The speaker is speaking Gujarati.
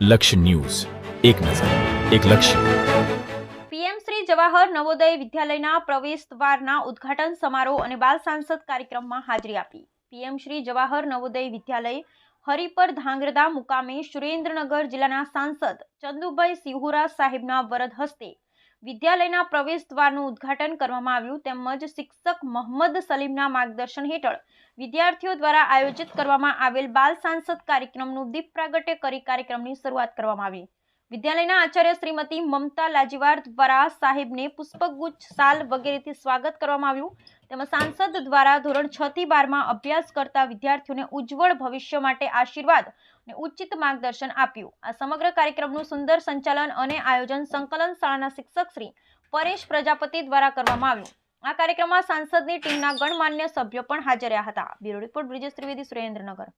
લક્ષ્ય ન્યૂઝ. એક નજર, એક લક્ષ્ય. જવાહર નવોદય વિદ્યાલયના પ્રવેશ દ્વારના ઉદ્ઘાટન સમારોહ અને બાલ સાંસદ કાર્યક્રમમાં હાજરી આપી. પીએમ શ્રી જવાહર નવોદય વિદ્યાલય, હરિપર ધાંગ્રધા મુકામે સુરેન્દ્રનગર જિલ્લાના સાંસદ ચંદુભાઈ સિહોરા સાહેબના વરદ હસ્તે વિદ્યાલયના પ્રવેશ દ્વારનું ઉદ્ઘાટન કરવામાં આવ્યું તેમજ શિક્ષક મોહમ્મદ સલીમના માર્ગદર્શન હેઠળ વિદ્યાર્થીઓ દ્વારા આયોજિત કરવામાં આવેલ બાલ સાંસદ કાર્યક્રમનું દીપ પ્રાગટ્ય કરી કાર્યક્રમની શરૂઆત કરવામાં આવી. વિદ્યાલયના આચાર્ય શ્રીમતી મમતા લાજીવાર દ્વારા સાહેબને પુષ્પગુચ્છ સાલ વગેરેથી સ્વાગત કરવામાં આવ્યું. તેમજ સાંસદ દ્વારા ધોરણ છ થી બારમાં અભ્યાસ કરતા વિદ્યાર્થીઓને ઉજ્જવળ ભવિષ્ય માટે આશીર્વાદ અને ઉચિત માર્ગદર્શન આપ્યું. આ સમગ્ર કાર્યક્રમનું સુંદર સંચાલન અને આયોજન સંકલન શાળાના શિક્ષક શ્રી પરેશ પ્રજાપતિ દ્વારા કરવામાં આવ્યું. આ કાર્યક્રમમાં સાંસદની ટીમના ગણમાન્ય સભ્યો પણ હાજર રહ્યા હતા. Bureau report Brijesh Trivedi Surendranagar.